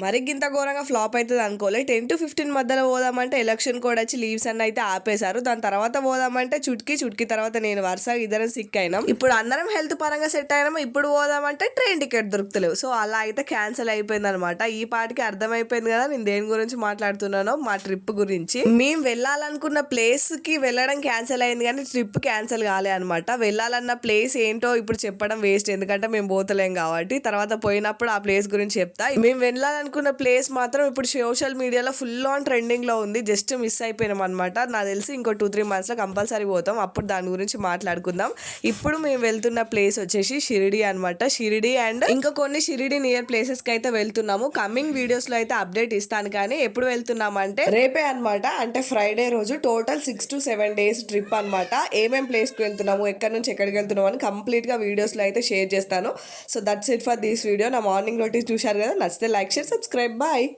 మరి ఇంత ఘోరంగా ఫ్లాప్ అవుతుంది అనుకోలే. టెన్ టు ఫిఫ్టీన్ మధ్యలో పోదామంటే ఎలక్షన్ కూడా వచ్చి లీవ్స్ అన్న అయితే ఆపేశారు. దాని తర్వాత పోదామంటే చుట్కి చుట్కి తర్వాత నేను వరుసగా ఇద్దరం సిక్ అయినాం. ఇప్పుడు అందరం హెల్త్ పరంగా సెట్ అయినాము. ఇప్పుడు పోదామంటే ట్రైన్ టికెట్ దొరుకుతలేవు. సో అలా అయితే క్యాన్సిల్ అయిపోయింది అనమాట ఈ పాటికి అర్థమైపోయింది కదా నేను దేని గురించి మాట్లాడుతున్నానో మా ట్రిప్ గురించి. మేము వెళ్ళాలనుకున్న ప్లేస్కి వెళ్ళడం క్యాన్సిల్ అయింది కానీ ట్రిప్ క్యాన్సిల్ కాలే అనమాట వెళ్ళాలన్న ప్లేస్ ఏంటో ఇప్పుడు చెప్పడం వేస్ట్ ఎందుకంటే మేము పోతలేం కాబట్టి. తర్వాత పోయినప్పుడు ఆ ప్లేస్ గురించి చెప్తా. మేము అనుకున్న ప్లేస్ మాత్రం ఇప్పుడు సోషల్ మీడియాలో ఫుల్ ఆన్ ట్రెండింగ్లో ఉంది. జస్ట్ మిస్ అయిపోయినాం అనమాట నాకు తెలిసి ఇంకో టూ త్రీ మంత్స్లో కంపల్సరీ పోతాం. అప్పుడు దాని గురించి మాట్లాడుకుందాం. ఇప్పుడు మేము వెళ్తున్న ప్లేస్ వచ్చేసి షిరిడి అనమాట షిరిడి అండ్ ఇంకా కొన్ని షిరిడి నియర్ ప్లేసెస్కి అయితే వెళ్తున్నాము. కమింగ్ వీడియోస్లో అయితే అప్డేట్ ఇస్తాను కానీ ఎప్పుడు వెళ్తున్నామంటే రేపే అనమాట అంటే ఫ్రైడే రోజు total six to seven days trip అనమాట ఏమేం ప్లేస్కి వెళ్తున్నాము ఎక్కడి నుంచి ఎక్కడికి వెళ్తున్నాము అని కంప్లీట్గా వీడియోస్లో అయితే షేర్ చేస్తాను. So that's it for this video నా మార్నింగ్ రొటీన్ చూశారు కదా? నచ్చితే లైక్ షేర్ subscribe. Bye.